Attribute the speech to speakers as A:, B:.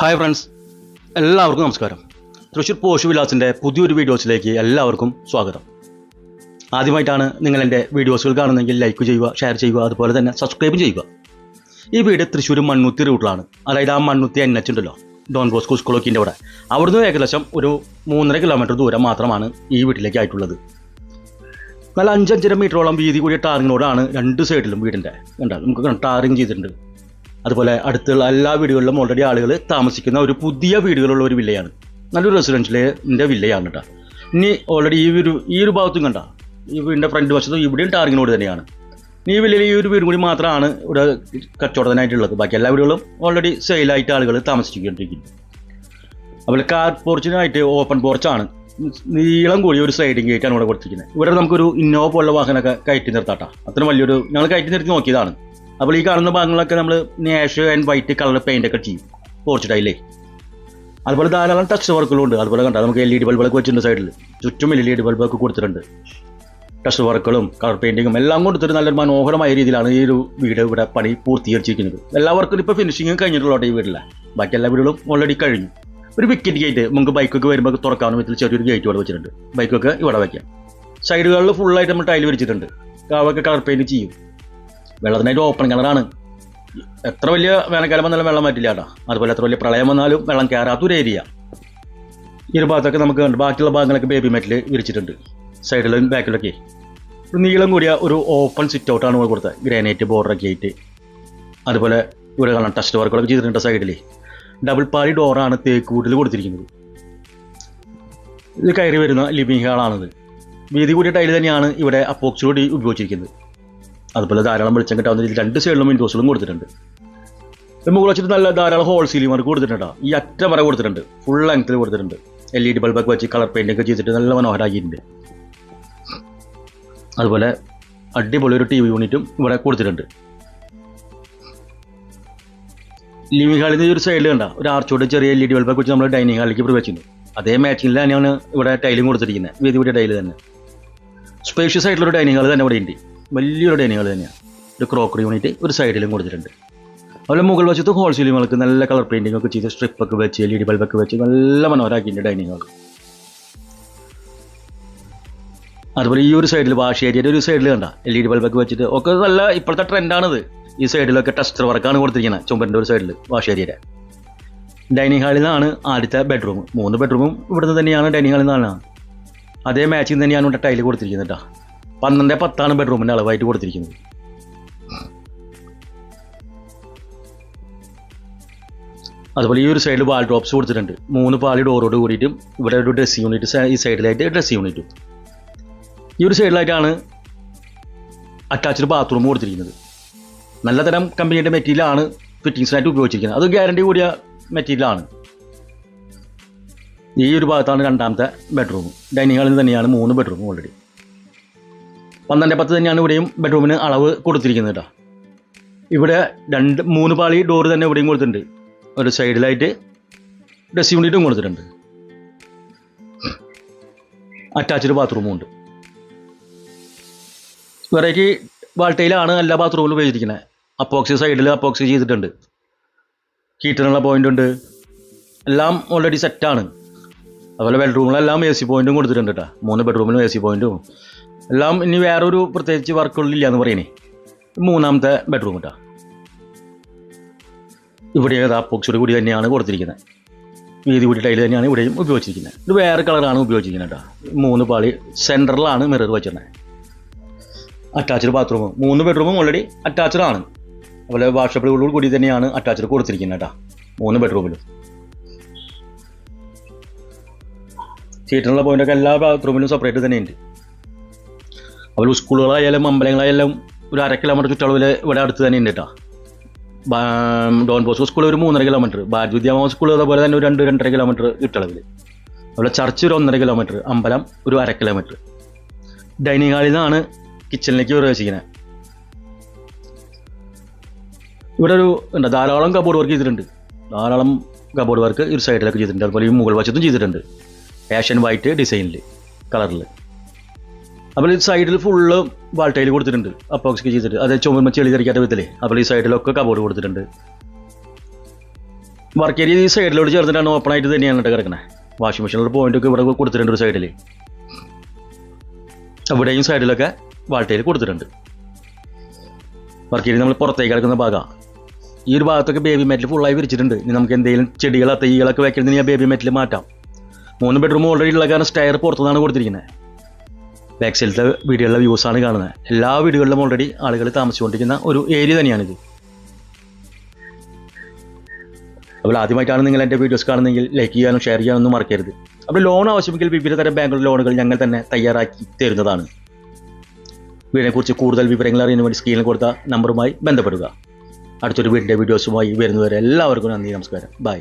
A: Hi friends എല്ലാവർക്കും നമസ്കാരം. തൃശ്ശൂർ പോഷു വിലാസിന്റെ പുതിയൊരു വീഡിയോസിലേക്ക് എല്ലാവർക്കും സ്വാഗതം. ആദ്യമായിട്ടാണ് നിങ്ങൾ എന്റെ വീഡിയോസുകൾ കാണുന്നെങ്കിൽ ലൈക്ക് ചെയ്യുക ഷെയർ ചെയ്യുക അതുപോലെ തന്നെ സബ്സ്ക്രൈബ് ചെയ്യുക. ഈ വീട് തൃശ്ശൂർ മണ്ണുത്തി റൂട്ടിലാണ് അതായത് ആ മണ്ണുത്തി എൻ എച്ച് ഉണ്ടല്ലോ. ഡോൺ ബോസ്കോ സ്കൂളൊക്കിന്റെ അവിടെ അവിടുന്ന് ഏകദേശം ഒരു മൂന്നര കിലോമീറ്റർ ദൂരം മാത്രമാണ് ഈ വീട്ടിലേക്ക് ആയിട്ടുള്ളത്. നല്ല അഞ്ചഞ്ചര മീറ്ററോളം വീതി കൂടിയ ടാറിംഗ് റോഡാണ് രണ്ട് സൈഡിലും വീടിന്റെ. ഉണ്ടാകും നമുക്ക് ടാറിങ് ചെയ്തിട്ടുണ്ട്. അതുപോലെ അടുത്തുള്ള എല്ലാ വീടുകളിലും ഓൾറെഡി ആളുകൾ താമസിക്കുന്ന ഒരു പുതിയ വീടുകളുള്ള ഒരു വില്ലയാണ്. നല്ലൊരു റെസിഡൻഷ്യലിന്റെ വില്ലയാണ് കേട്ടോ ഇനി ഓൾറെഡി ഈ ഒരു ഈ ഒരു ഭാഗത്തും കണ്ട. ഈ വീടിന്റെ ഫ്രണ്ട് വശത്തും ഇവിടെയും ടാറിങ്ങിനോട് തന്നെയാണ്. ഇനി ഈ വില്ലയിൽ ഈ ഒരു വീടും കൂടി മാത്രമാണ് ഇവിടെ കച്ചവടത്തിനായിട്ടുള്ളത്. ബാക്കി എല്ലാ വീടുകളും ഓൾറെഡി സെയിലായിട്ട് ആളുകൾ താമസിച്ചുകൊണ്ടിരിക്കുന്നു. അതുപോലെ കാർ പോർച്ചിനായിട്ട് ഓപ്പൺ പോർച്ചാണ് നീളം കൂടിയ ഒരു സൈഡിങ് ഗേറ്റാണ് ഇവിടെ കൊടുത്തിരിക്കുന്നത്. ഇവിടെ നമുക്കൊരു ഇന്നോവ പോലുള്ള വാഹനമൊക്കെ കയറ്റി നിർത്താട്ടാ അത്ര വലിയൊരു ഞങ്ങൾ കയറ്റി നിർത്തി നോക്കിയതാണ്. അപ്പോൾ ഈ കാണുന്ന ഭാഗങ്ങളൊക്കെ നമ്മൾ ash and white colour paint ഒക്കെ ചെയ്യും. പോർച്ച് ടൈലേ അതുപോലെ ധാരാളം ടച്ച് വർക്കുകളും ഉണ്ട്. അതുപോലെ കണ്ടാൽ നമുക്ക് എൽ ഇ ഡി ബൾബൊക്കെ വെച്ചിട്ടുണ്ട് സൈഡിൽ ചുറ്റും എൽ ഇ ഡി ബൾബൊക്കെ കൊടുത്തിട്ടുണ്ട് ടച്ച് വർക്കുകളും കളർ പെയിന്റിങ്ങും എല്ലാം കൊടുത്തിട്ട് നല്ലൊരു മനോഹരമായ രീതിയിലാണ് ഈ ഒരു വീട് ഇവിടെ പണി പൂർത്തീകരിച്ചിരിക്കുന്നത്. എല്ലാ വർക്കും ഇപ്പോൾ ഫിനിഷിങ് കഴിഞ്ഞിട്ടുള്ളൂ ഈ വീട്ടിലെ ബാക്കി എല്ലാ വീടുകളും ഓൾറെഡി കഴിഞ്ഞു. ഒരു വിക്കറ്റ് ഗേറ്റ് നമുക്ക് ബൈക്കൊക്കെ വരുമ്പോൾ തുറക്കാവുന്ന വിധത്തിൽ ചെറിയൊരു ഗേറ്റ് ഇവിടെ വെച്ചിട്ടുണ്ട്. ബൈക്കൊക്കെ ഇവിടെ വയ്ക്കാം സൈഡുകളിൽ ഫുള്ളായിട്ട് നമ്മൾ ടൈൽ വിരിച്ചിട്ടുണ്ട്. കാവൊക്കെ കളർ പെയിന്റ് ചെയ്യും. വെള്ളത്തിനായിട്ട് ഓപ്പൺ കിണറാണ് എത്ര വലിയ വേനൽക്കാലം വന്നാലും വെള്ളം പറ്റില്ല കേട്ടോ. അതുപോലെ എത്ര വലിയ പ്രളയം വന്നാലും വെള്ളം കയറാത്തൊരു ഏരിയ ഈ ഒരു ഭാഗത്തൊക്കെ നമുക്ക് കണ്ട്. ബാക്കിയുള്ള ഭാഗങ്ങളൊക്കെ ബേബി മെറ്റിൽ വിരിച്ചിട്ടുണ്ട്. സൈഡിലും ബാക്കിലൊക്കെ ഒരു നീളം കൂടിയ ഒരു ഓപ്പൺ സിറ്റ് ഔട്ടാണ് നമ്മൾ കൊടുത്തത്. ഗ്രാനൈറ്റ് ബോർഡറൊക്കെ ആയിട്ട് അതുപോലെ ഇവിടെ കാണാം ടെസ്റ്റ് വർക്കുകളൊക്കെ ചെയ്തിട്ടുണ്ട് സൈഡിൽ ഡബിൾ പാളി ഡോറാണ് തേക്ക് വീട്ടിൽ കൊടുത്തിരിക്കുന്നത്. ഇത് കയറി വരുന്ന ലിവിംഗ് ഹാളാണിത് വീതി കൂടിയ ടൈൽ തന്നെയാണ് ഇവിടെ അപ്പോക്സ് കൂടി ഉപയോഗിച്ചിരിക്കുന്നത്. അതുപോലെ ധാരാളം വെളിച്ചം കിട്ടാവുന്ന രീതിയിൽ രണ്ട് സൈഡിലും വിൻഡോസുകളും കൊടുത്തിട്ടുണ്ട്. മുകളിൽ വെച്ചിട്ട് നല്ല ധാരാളം ഹോൾ സീലിംഗ് വർക്ക് കൊടുത്തിട്ടുണ്ട് ഈ അറ്റ വര കൊടുത്തിട്ടുണ്ട്. ഫുൾ ലെങ്ത്തിൽ കൊടുത്തിട്ടുണ്ട്. എൽ ഇ ഡി ബൾബൊക്കെ വെച്ച് കളർ പെയിന്റ് ഒക്കെ ചെയ്തിട്ട് നല്ല മനോഹരമാക്കിയിട്ടുണ്ട് അതുപോലെ അടിപൊളി ഒരു ടി വി യൂണിറ്റും ഇവിടെ കൊടുത്തിട്ടുണ്ട്. ലിവിംഗ് ഹാളിൽ നിന്ന് ഒരു സൈഡിൽ കണ്ട ഒരു ആർച്ചോട് ചെറിയ എൽ ഇ ഡി ബൾബൊക്കെ വെച്ച് നമ്മൾ ഡൈനിങ് ഹാളിലേക്ക് പ്രവേശിക്കുന്നു. അതേ മാച്ചിങ്ങിൽ തന്നെയാണ് ഇവിടെ ടൈലും കൊടുത്തിരിക്കുന്നത് വീതി കൂടിയ ടൈൽ തന്നെ. സ്പേഷ്യസ് ആയിട്ടുള്ള ഒരു ഡൈനിങ് ഹാൾ തന്നെ ഇവിടെ ഉണ്ട്. വലിയൊരു ഡൈനിങ് ഹാൾ തന്നെയാണ് ഒരു ക്രോക്കറി യൂണിറ്റ് ഒരു സൈഡിലും കൊടുത്തിട്ടുണ്ട്. അതുപോലെ മുകൾ വശത്ത് ഹോൾ സീലിങ്ങൾക്ക് നല്ല കളർ പെയിന്റിംഗ് ഒക്കെ ചെയ്ത് സ്ട്രിപ്പൊക്കെ വെച്ച് എൽ ഇ ഡി ബൾബൊക്കെ വെച്ച് നല്ല മനോഹരമാക്കിയിട്ടുണ്ട് ഡൈനിങ് ഹാൾ അതുപോലെ ഈ ഒരു സൈഡിൽ വാഷ് ഏരിയയുടെ ഒരു സൈഡിൽ കണ്ട എൽ ഇ ഡി ബൾബൊക്കെ വെച്ചിട്ട് ഒക്കെ നല്ല ഇപ്പോഴത്തെ ട്രെൻഡാണിത് ഈ സൈഡിലൊക്കെ ടെസ്റ്റർ വർക്കാണ് കൊടുത്തിരിക്കുന്നത് ചുമരിന്റെ ഒരു സൈഡിൽ വാഷ് ഏരിയയുടെ ഡൈനിങ് ഹാളിൽ നിന്നാണ് ആദ്യത്തെ ബെഡ്റൂം മൂന്ന് ബെഡ്റൂമും ഇവിടുന്ന് തന്നെയാണ് ഡൈനിങ് ഹാളിൽ നിന്നാണ്. അതേ മാച്ചിങ് തന്നെയാണ് ഇവിടെ ടൈൽ കൊടുത്തിരിക്കുന്നത് കേട്ടോ പന്ത്രണ്ട് പത്താണ് ബെഡ്റൂമിന്റെ അളവായിട്ട് കൊടുത്തിരിക്കുന്നത്. അതുപോലെ ഈ ഒരു സൈഡിൽ വാൾ ഡ്രോപ്സ് കൊടുത്തിട്ടുണ്ട്. മൂന്ന് പാളി ഡോറോട് കൂടിയിട്ടും ഇവിടെ ഒരു ഡ്രസ് യൂണിറ്റ് ഈ സൈഡിലായിട്ട് ഡ്രസ് യൂണിറ്റും ഈ ഒരു സൈഡിലായിട്ടാണ് അറ്റാച്ച്ഡ് ബാത്റൂം കൊടുത്തിരിക്കുന്നത്. നല്ലതരം കമ്പനിയുടെ മെറ്റീരിയലാണ് ഫിറ്റിങ്സിനായിട്ട് ഉപയോഗിച്ചിരിക്കുന്നത്. അത് ഗ്യാരണ്ടി കൂടിയ മെറ്റീരിയലാണ് ഈ ഒരു ഭാഗത്താണ് രണ്ടാമത്തെ ബെഡ്റൂം ഡൈനിങ് ഹാളിൽ തന്നെയാണ് മൂന്ന് ബെഡ്റൂം ഓൾറെഡി പന്ത്രണ്ട് പത്ത് തന്നെയാണ് ഇവിടെയും ബെഡ്റൂമിന് അളവ് കൊടുത്തിരിക്കുന്നത് കേട്ടോ ഇവിടെ രണ്ട് മൂന്ന് പാളി ഡോറ് തന്നെ ഇവിടെയും കൊടുത്തിട്ടുണ്ട്. ഒരു സൈഡിലായിട്ട് ഡ്രസ് യൂണിറ്റും കൊടുത്തിട്ടുണ്ട്. അറ്റാച്ച്ഡ് ബാത്റൂമും ഉണ്ട്. വെറൈറ്റി വാൾട്ടയിലാണ് എല്ലാ ബാത്റൂമിലും ഉപയോഗിച്ചിരിക്കുന്നത് അപ്പോക്സി സൈഡിൽ അപ്പോക്സി ചെയ്തിട്ടുണ്ട്. ഹീറ്ററിനുള്ള പോയിന്റ് ഉണ്ട്. എല്ലാം ഓൾറെഡി സെറ്റാണ് അതുപോലെ ബെഡ്റൂമിലെല്ലാം എ സി പോയിന്റും കൊടുത്തിട്ടുണ്ട് കേട്ടോ മൂന്ന് ബെഡ്റൂമിലും എ സി പോയിന്റും എല്ലാം ഇനി വേറൊരു പ്രത്യേകിച്ച് വർക്കുകളില്ല എന്ന് പറയണേ. മൂന്നാമത്തെ ബെഡ്റൂം കേട്ടോ ഇവിടെ അപ്പോക്സോട് കൂടി തന്നെയാണ് കൊടുത്തിരിക്കുന്നത് വീതി കൂടി ടൈൽ തന്നെയാണ് ഇവിടെയും ഉപയോഗിച്ചിരിക്കുന്നത് ഇത് വേറെ കളറാണ് ഉപയോഗിച്ചിരിക്കുന്നത് കേട്ടോ മൂന്ന് പാളി സെന്ററിലാണ് മിറർ വെച്ചിരുന്നത് അറ്റാച്ച്ഡ് ബാത്റൂം മൂന്ന് ബെഡ്റൂമും ഓൾറെഡി അറ്റാച്ച്ഡ് ആണ്. അതുപോലെ വാഷപ്പിളുകളോട് കൂടി തന്നെയാണ് അറ്റാച്ച്ഡ് കൊടുത്തിരിക്കുന്നത് കേട്ടോ മൂന്ന് ബെഡ്റൂമിലും സീറ്റിനുള്ള പോയിന്റൊക്കെ എല്ലാ ബാത്റൂമിലും സെപ്പറേറ്റ് തന്നെയുണ്ട്. അതുപോലെ സ്കൂളുകളായാലും അമ്പലങ്ങളായാലും ഒരു അര കിലോമീറ്റർ ചുറ്റളവിൽ ഇവിടെ അടുത്ത് തന്നെ ഉണ്ട് കേട്ടോ ഡോൺ ബോസ്കോ സ്കൂൾ ഒരു മൂന്നര കിലോമീറ്റർ ഭാരത് വിദ്യാഭ്യാസ സ്കൂൾ അതുപോലെ തന്നെ ഒരു രണ്ട് രണ്ടര കിലോമീറ്റർ ചുറ്റളവിൽ അതുപോലെ ചർച്ച് ഒരു ഒന്നര കിലോമീറ്റർ അമ്പലം ഒരു അര കിലോമീറ്റർ ഡൈനിങ് ഹാളിൽ നിന്നാണ് കിച്ചണിലേക്ക് പ്രവേശിക്കുന്നത് ഇവിടെ ഒരു എന്താ ധാരാളം കബോർഡ് വർക്ക് ചെയ്തിട്ടുണ്ട്. ധാരാളം കബോർഡ് വർക്ക് ഒരു സൈഡിലൊക്കെ ചെയ്തിട്ടുണ്ട്. അതുപോലെ ഈ മുകൾ വശത്തും ചെയ്തിട്ടുണ്ട്. ആഷൻ വൈറ്റ് ഡിസൈനിൽ കളറിൽ അപ്പോൾ ഈ സൈഡിൽ ഫുള്ള് വാൾട്ടയിൽ കൊടുത്തിട്ടുണ്ട്. അപ്പോക്സിക്ക് ചെയ്തിട്ട്. അതായത് ചുമ ചെളി തെറിക്കാത്ത വിധത്തിലേ. അപ്പോൾ ഈ സൈഡിലൊക്കെ കബോർഡ് കൊടുത്തിട്ടുണ്ട്. വർക്ക് ഏരിയ ഈ സൈഡിലോട് ചേർന്നിട്ടാണ് ഓപ്പൺ ആയിട്ട് തന്നെയാണ് കേട്ടോ കിടക്കുന്നത് വാഷിംഗ് മെഷീനിലൊരു ഒക്കെ ഇവിടെ കൊടുത്തിട്ടുണ്ട് ഒരു സൈഡിൽ അവിടെയും സൈഡിലൊക്കെ വാൾട്ടയിൽ കൊടുത്തിട്ടുണ്ട്. വർക്ക് ഏരിയ നമ്മൾ പുറത്തേക്ക് കിടക്കുന്ന ഭാഗമാണ് ഈ ഒരു ഭാഗത്തൊക്കെ ബേബി മെറ്റൽ ഫുള്ളായി വിരിച്ചിട്ടുണ്ട്. ഇനി നമുക്ക് എന്തെങ്കിലും ചെടികളോ തൈകളൊക്കെ വെക്കണമെങ്കിൽ ആ ബേബി മെറ്റൽ മാറ്റാം. മൂന്ന് ബെഡ്റൂം ഓൾറെഡി ഉള്ള കാരണം സ്റ്റയർ പുറത്തുനിന്നാണ് കൊടുത്തിരിക്കുന്നത്. ബാക്ക് സൈഡിലത്തെ വീടുകളിലെ വ്യൂസ് ആണ് കാണുന്നത്. എല്ലാ വീടുകളിലും ഓൾറെഡി ആളുകൾ താമസിച്ചുകൊണ്ടിരിക്കുന്ന ഒരു ഏരിയ തന്നെയാണിത് അപ്പോൾ ആദ്യമായിട്ടാണ് നിങ്ങൾ എന്റെ വീഡിയോസ് കാണുന്നെങ്കിൽ ലൈക്ക് ചെയ്യാനും ഷെയർ ചെയ്യാനൊന്നും മറക്കരുത്. അപ്പോൾ ലോൺ ആവശ്യമെങ്കിൽ വിവിധ തരം ബാങ്കുകളുടെ ലോണുകൾ ഞങ്ങൾ തന്നെ തയ്യാറാക്കി തരുന്നതാണ്. വീടിനെക്കുറിച്ച് കൂടുതൽ വിവരങ്ങൾ അറിയാൻ വേണ്ടി സ്ക്രീനിൽ കൊടുത്ത നമ്പറുമായി ബന്ധപ്പെടുക. അടുത്തൊരു വീടിന്റെ വീഡിയോസുമായി വരുന്നവരെ എല്ലാവർക്കും നന്ദി നമസ്കാരം. ബൈ